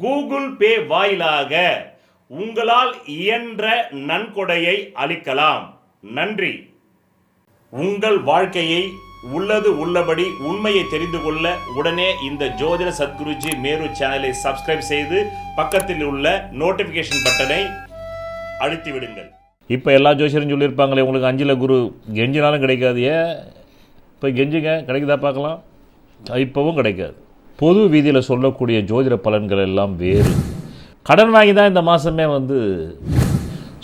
Google Pay வாயிலாக உங்களால் இயன்ற நன்கொடையை அளிக்கலாம். நன்றி. உங்கள் வாழ்க்கையை உள்ளது உள்ளபடி உண்மையை தெரிந்து கொள்ள உடனே இந்த ஜோதிட சத்குருஜி மேரு சேனலை சப்ஸ்கிரைப் செய்து பக்கத்தில் உள்ள நோட்டிஃபிகேஷன் பட்டனை அழுத்தி விடுங்கள் இப்போ எல்லா ஜோசியரும் சொல்லியிருப்பாங்களே உங்களுக்கு அஞ்சில் குரு கெஞ்சினாலும் கிடைக்காது. ஏன் இப்போ கெஞ்சுங்க கிடைக்குதா பார்க்கலாம்? இப்போவும் கிடைக்காது. பொது வீதியில் சொல்லக்கூடிய ஜோதிட பலன்கள் எல்லாம் வேறு. கடன் வாங்கி தான் இந்த மாதமே வந்து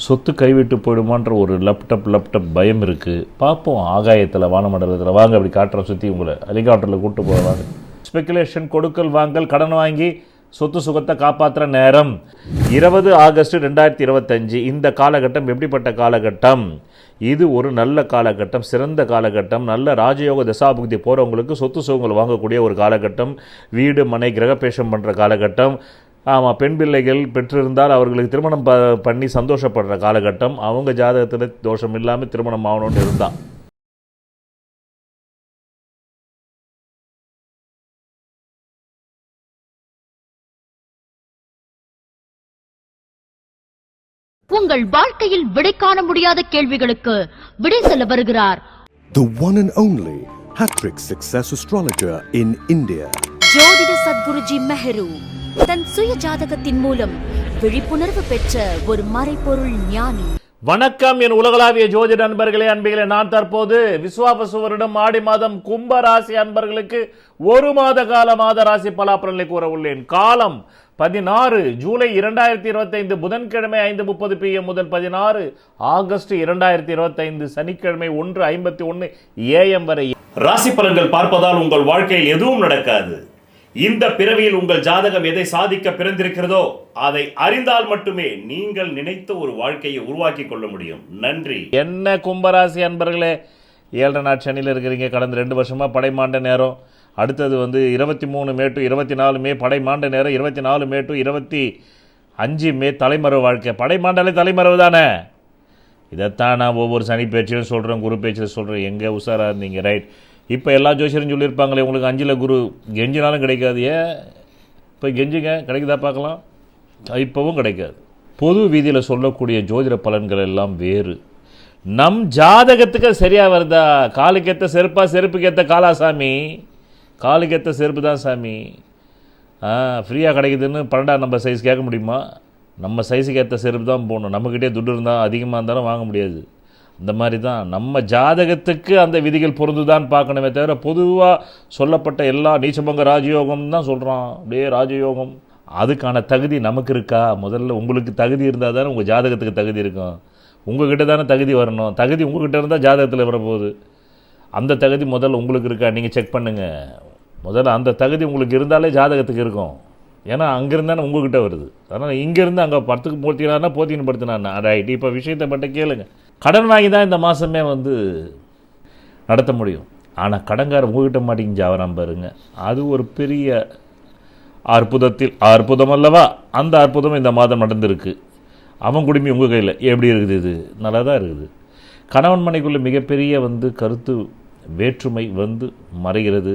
சொத்து கைவிட்டு போயிடுமான்ற ஒரு லப்டப் லப்டப் பயம் இருக்குது பார்ப்போம். ஆகாயத்தில் வானமண்டலத்தில். வாங்க அப்படி காட்டுற சுற்றி உங்களை ஹெலிகாப்டரில் கூப்பிட்டு போவாங்க ஸ்பெகுலேஷன் கொடுக்கல் வாங்கல் கடன் வாங்கி சொத்து சுகத்தை காப்பாற்றுற நேரம். இருபது ஆகஸ்ட் ரெண்டாயிரத்தி இருபத்தஞ்சு இந்த காலகட்டம் எப்படிப்பட்ட காலகட்டம்? இது ஒரு நல்ல காலகட்டம் சிறந்த காலகட்டம் நல்ல ராஜயோக தசாபுக்தி போகிறவங்களுக்கு சொத்து சுகங்கள் வாங்கக்கூடிய ஒரு காலகட்டம் வீடு மனை கிரகபேஷம் பண்ணுற காலகட்டம். ஆமாம் பெண் பிள்ளைகள் பெற்றிருந்தால் அவர்களுக்கு திருமணம் ப பண்ணி சந்தோஷப்படுற காலகட்டம். அவங்க ஜாதகத்தில் தோஷம் இல்லாமல் திருமணம் ஆகணும்னு இருந்தான் உங்கள் வாழ்க்கையில் விடை காண முடியாத கேள்விகளுக்கு விடை சொல்ல வருகிறார். The one and only hat-trick success astrologer in India. ஜோதிட சத்குருஜி மெஹரு தன் சுய ஜாதகத்தின் மூலம் விழிப்புணர்வு பெற்ற ஒரு மறைபொருள் ஞானி. வணக்கம் என் உலகளாவிய ஜோதிட அன்பர்களே அன்பிகளே. நான் தற்போது விஸ்வாபசு வருடம் ஆடி மாதம் கும்ப ராசி அன்பர்களுக்கு ஒரு மாத கால மாத ராசி பலாபலனை கூற உள்ளேன். காலம் பதினாறு ஜூலை இரண்டாயிரத்தி இருபத்தைந்து புதன்கிழமை ஐந்து முப்பது பிஎம் முதல் பதினாறு ஆகஸ்ட் இரண்டாயிரத்தி இருபத்தைந்து சனிக்கிழமை ஒன்று ஐம்பத்தி ஒன்று ஏஎம் வரை. ராசி பலன்கள் பார்ப்பதால் உங்கள் வாழ்க்கையில் எதுவும் நடக்காது. இந்த பிறவியில் உங்கள் ஜாதகம் எதை சாதிக்க பிறந்திருக்கிறதோ அதை அறிந்தால் மட்டுமே நீங்கள் நினைத்த ஒரு வாழ்க்கையை உருவாக்கி கொள்ள முடியும். நன்றி. என்ன கும்பராசி அன்பர்களே ஏழரை நாட் சனியில் இருக்கிறீங்க கடந்த ரெண்டு வருஷமாக படைமாண்ட நேரம். அடுத்தது வந்து இருபத்தி மூணு மே டு இருபத்தி நாலு மே படைமாண்ட நேரம் இருபத்தி நாலு மே டு இருபத்தி அஞ்சு மே தலைமறைவு வாழ்க்கை. படைமாண்டாலே தலைமறைவு தானே? இதைத்தான் நான் ஒவ்வொரு சனி பேச்சிலும் சொல்கிறேன் குரு பேச்சில் சொல்கிறேன் எங்கே உஷாராக இருந்தீங்க? ரைட் இப்போ எல்லா ஜோசியரும் சொல்லியிருப்பாங்களே உங்களுக்கு அஞ்சில் குரு கெஞ்சினாலும் கிடைக்காது. ஏன்? இப்போ கெஞ்சுங்க. கிடைக்குதா பார்க்கலாம்? இப்போவும் கிடைக்காது. பொது வீதியில் சொல்லக்கூடிய ஜோதிட பலன்கள் எல்லாம் வேறு. நம் ஜாதகத்துக்கு சரியாக வருதா? காலுக்கேற்ற செருப்பா செருப்புக்கேற்ற காலாசாமி? காலுக்கேற்ற செருப்பு தான் சாமி. ஃப்ரீயாக கிடைக்குதுன்னு பன்னெண்டாம் நம்பர் சைஸ் கேட்க முடியுமா? நம்ம சைஸுக்கு ஏற்ற செருப்பு தான் போகணும் நம்மக்கிட்டே துட்டு இருந்தால் அதிகமாக இருந்தாலும் வாங்க முடியாது. அந்த மாதிரி தான். நம்ம ஜாதகத்துக்கு அந்த விதிகள் பொருந்துதான் பார்க்கணுமே தவிர பொதுவாக சொல்லப்பட்ட எல்லா நீச்சபங்க ராஜயோகம் தான் சொல்கிறோம் அப்படியே ராஜயோகம். அதுக்கான தகுதி நமக்கு இருக்கா? முதல்ல உங்களுக்கு தகுதி இருந்தால் தானே உங்கள் ஜாதகத்துக்கு தகுதி இருக்கும். உங்கள்கிட்ட தானே தகுதி வரணும். தகுதி உங்கள்கிட்ட இருந்தால் ஜாதகத்தில் வரப்போகுது. அந்த தகுதி முதல்ல உங்களுக்கு இருக்கா? நீங்கள் செக் பண்ணுங்கள் முதல்ல அந்த தகுதி உங்களுக்கு இருந்தாலே ஜாதகத்துக்கு இருக்கும். ஏன்னா அங்கேருந்தானே உங்ககிட்ட வருது. அதனால் இங்கேருந்து அங்கே படத்துக்கு போத்தினார்னா போத்தின்னு படுத்தினார்னா ரைட் இப்போ விஷயத்தை பட்ட கேளுங்க. கடன் வாங்கி தான் இந்த மாதமே வந்து நடத்த முடியும். ஆனால் கடன்கார உங்ககிட்ட மாட்டேங்க ஜாவராம் பாருங்க. அது ஒரு பெரிய அற்புதத்தில் அற்புதம் அல்லவா? அந்த அற்புதம் இந்த மாதம் நடந்திருக்கு. அவன் குடும்பி உங்கள் கையில். எப்படி இருக்குது இது? நல்லா தான் இருக்குது. கணவன் மனைக்குள்ள மிகப்பெரிய வந்து கருத்து வேற்றுமை வந்து மறைகிறது.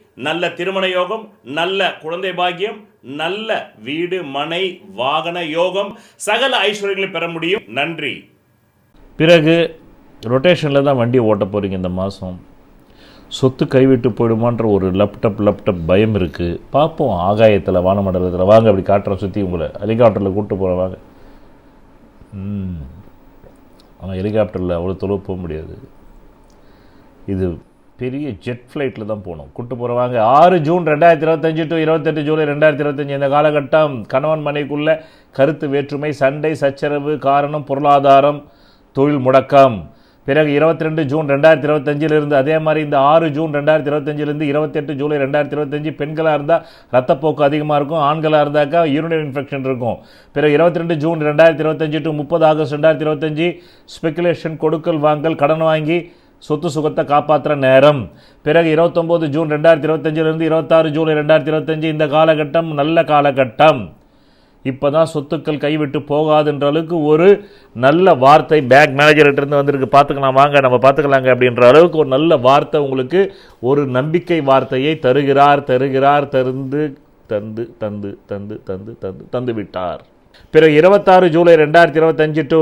நல்ல திருமண யோகம் நல்ல குழந்தை பாக்கியம் நல்ல வீடு மனை வாகன யோகம் சகல ஐஸ்வர்யங்களை பெற முடியும். நன்றி. பிறகு ரொட்டேஷனில் தான் வண்டி ஓட்ட போகிறீங்க இந்த மாதம் சொத்து கைவிட்டு போயிடுமான்ற ஒரு லப்டப் லப்டப் பயம் இருக்குது பார்ப்போம் ஆகாயத்தில் வானமண்டலத்தில் வாங்க அப்படி காட்டுற சுற்றி உங்களை ஹெலிகாப்டரில் கூப்பிட்டு போகிற வாங்க. ஆனால் ஹெலிகாப்டரில் அவ்வளோ தொலைவு போக முடியாது. இது பெரிய ஜெட் ஃப்ளைட்டில் தான் போகணும் கூட்டு போகிறவாங்க ஆறு ஜூன் ரெண்டாயிரத்தி இருபத்தஞ்சி டு இருபத்தெட்டு ஜூலை ரெண்டாயிரத்தி இருபத்தஞ்சி இந்த காலகட்டம் கணவன் மனைக்குள்ள கருத்து வேற்றுமை சண்டை சச்சரவு காரணம் பொருளாதாரம் தொழில் முடக்கம். பிறகு இருபத்தி ரெண்டு ஜூன் ரெண்டாயிரத்தி இருபத்தஞ்சிலிருந்து அதே மாதிரி இந்த ஆறு ஜூன் ரெண்டாயிரத்தி இருபத்தஞ்சிலிருந்து இருபத்தெட்டு ஜூலை ரெண்டாயிரத்தி இருபத்தஞ்சி பெண்களாக இருந்தால் ரத்தப்போக்கு அதிகமாக இருக்கும் ஆண்களாக இருந்தாக்கா யூரினரி இன்ஃபெக்ஷன் இருக்கும். பிறகு இருபத்தி ரெண்டு ஜூன் ரெண்டாயிரத்தி இருபத்தஞ்சி டு முப்பது ஆகஸ்ட் ரெண்டாயிரத்தி இருபத்தஞ்சி ஸ்பெகுலேஷன் கொடுக்கல் வாங்கல் கடன் வாங்கி சொத்து சுகத்தை காப்பாற்றுற நேரம். பிறகு இருபத்தொம்போது ஜூன் ரெண்டாயிரத்தி இருபத்தஞ்சிலிருந்து இருபத்தாறு ஜூலை ரெண்டாயிரத்தி இருபத்தஞ்சி இந்த காலகட்டம் நல்ல காலகட்டம். இப்போ தான் சொத்துக்கள் கைவிட்டு போகாதுன்ற அளவுக்கு ஒரு நல்ல வார்த்தை பேங்க் மேனேஜர்கிட்ட இருந்து வந்திருக்கு. பார்த்துக்கலாம் வாங்க நம்ம பார்த்துக்கலாங்க அப்படின்ற அளவுக்கு ஒரு நல்ல வார்த்தை உங்களுக்கு ஒரு நம்பிக்கை வார்த்தையை தருகிறார் தருகிறார் தருந்து தந்து தந்து தந்து தந்து தந்து தந்து விட்டார். பிறகு இருபத்தாறு ஜூலை ரெண்டாயிரத்தி இருபத்தஞ்சு டு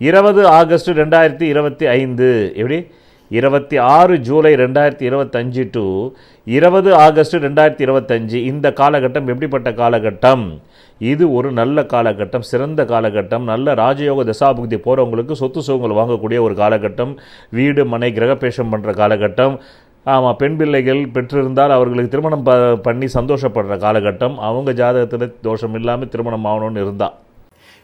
இருபது ஆகஸ்ட் ரெண்டாயிரத்தி இருபத்தி ஐந்து. எப்படி? இருபத்தி ஆறு ஜூலை ரெண்டாயிரத்தி இருபத்தஞ்சு டு இருபது ஆகஸ்ட் ரெண்டாயிரத்தி இருபத்தஞ்சு இந்த காலகட்டம் எப்படிப்பட்ட காலகட்டம்? இது ஒரு நல்ல காலகட்டம் சிறந்த காலகட்டம் நல்ல ராஜயோக தசாபுக்தி போகிறவங்களுக்கு சொத்து சுகங்கள் வாங்கக்கூடிய ஒரு காலகட்டம் வீடு மனை கிரகப்பேஷம் பண்ணுற காலகட்டம். ஆமாம் பெண் பிள்ளைகள் பெற்றிருந்தால் அவர்களுக்கு திருமணம் ப பண்ணி சந்தோஷப்படுற காலகட்டம். அவங்க ஜாதகத்தில் தோஷம் இல்லாமல் திருமணம் ஆகணும்னு இருந்தால்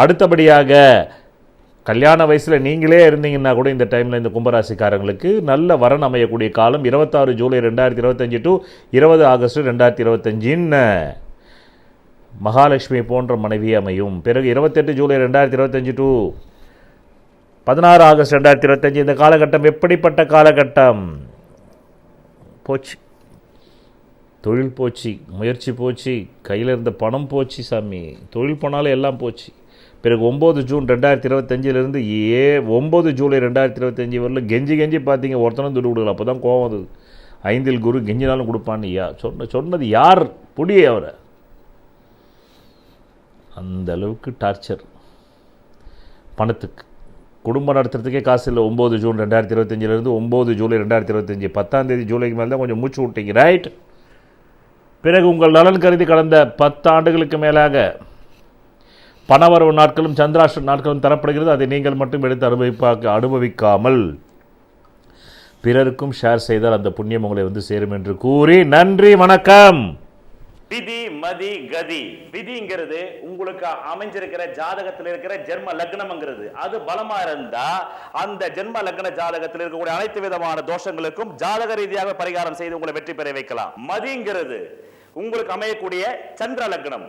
அடுத்தபடியாக கல்யாண வயசில் நீங்களே இருந்தீங்கன்னா கூட இந்த டைமில் இந்த கும்பராசிக்காரங்களுக்கு நல்ல வரன் அமையக்கூடிய காலம் இருபத்தாறு ஜூலை ரெண்டாயிரத்தி இருபத்தஞ்சி டு இருபது ஆகஸ்ட் ரெண்டாயிரத்தி இருபத்தஞ்சின்னு. மகாலட்சுமி போன்ற மனைவி அமையும். பிறகு இருபத்தெட்டு ஜூலை ரெண்டாயிரத்தி இருபத்தஞ்சி டு பதினாறு ஆகஸ்ட் ரெண்டாயிரத்தி இருபத்தஞ்சி. இந்த காலகட்டம் எப்படிப்பட்ட காலகட்டம்? போச்சு. தொழில் போச்சு முயற்சி போச்சு கையில் இருந்த பணம் போச்சு சாமி. தொழில் போனாலும் எல்லாம் போச்சு. பிறகு ஒம்பது ஜூன் ரெண்டாயிரத்தி இருபத்தஞ்சிலிருந்து ஏ ஒம்பது ஜூலை ரெண்டாயிரத்தி இருபத்தஞ்சி வரல கெஞ்சி கெஞ்சி பார்த்தீங்க ஒருத்தனும் துடு கொடுக்கல. அப்போ தான் கோவம் வந்தது. ஐந்தில் குரு கெஞ்சினாலும் கொடுப்பான்னு யா சொன்ன சொன்னது யார்? புடியே அவரை. அந்த அளவுக்கு டார்ச்சர். பணத்துக்கு. குடும்பம் நடத்துறதுக்கே காசு இல்லை. ஒம்பது ஜூன் ரெண்டாயிரத்தி இருபத்தஞ்சிலேருந்து ஒம்பது ஜூலை ரெண்டாயிரத்தி இருபத்தஞ்சி. பத்தாம் தேதி ஜூலைக்கு மேலே தான் கொஞ்சம் மூச்சு விட்டீங்க. ரைட் பிறகு உங்கள் நலன் கருதி கடந்த பத்து ஆண்டுகளுக்கு மேலாக பணவரவு நாட்களும் சந்திராஷ்ட நாட்களும் தரப்படுகிறது. அதை நீங்கள் மட்டும் எடுத்து அனுபவிப்பாக்க அனுபவிக்காமல் பிறருக்கும் ஷேர் செய்தால் அந்த புண்ணியம் உங்களை வந்து சேரும் என்று கூறி நன்றி வணக்கம். விதி மதி கதி. விதிங்கிறது உங்களுக்கு அமைஞ்சிருக்கிற ஜாதகத்தில் இருக்கிற ஜென்ம லக்னம்ங்கிறது. அது பலமா இருந்தா அந்த ஜென்ம லக்ன ஜாதகத்தில் இருக்கக்கூடிய அனைத்து விதமான தோஷங்களுக்கும் ஜாதக ரீதியாக பரிகாரம் செய்து உங்களை வெற்றி பெற வைக்கலாம். மதிங்கிறது உங்களுக்கு அமையக்கூடிய சந்திர லக்னம்.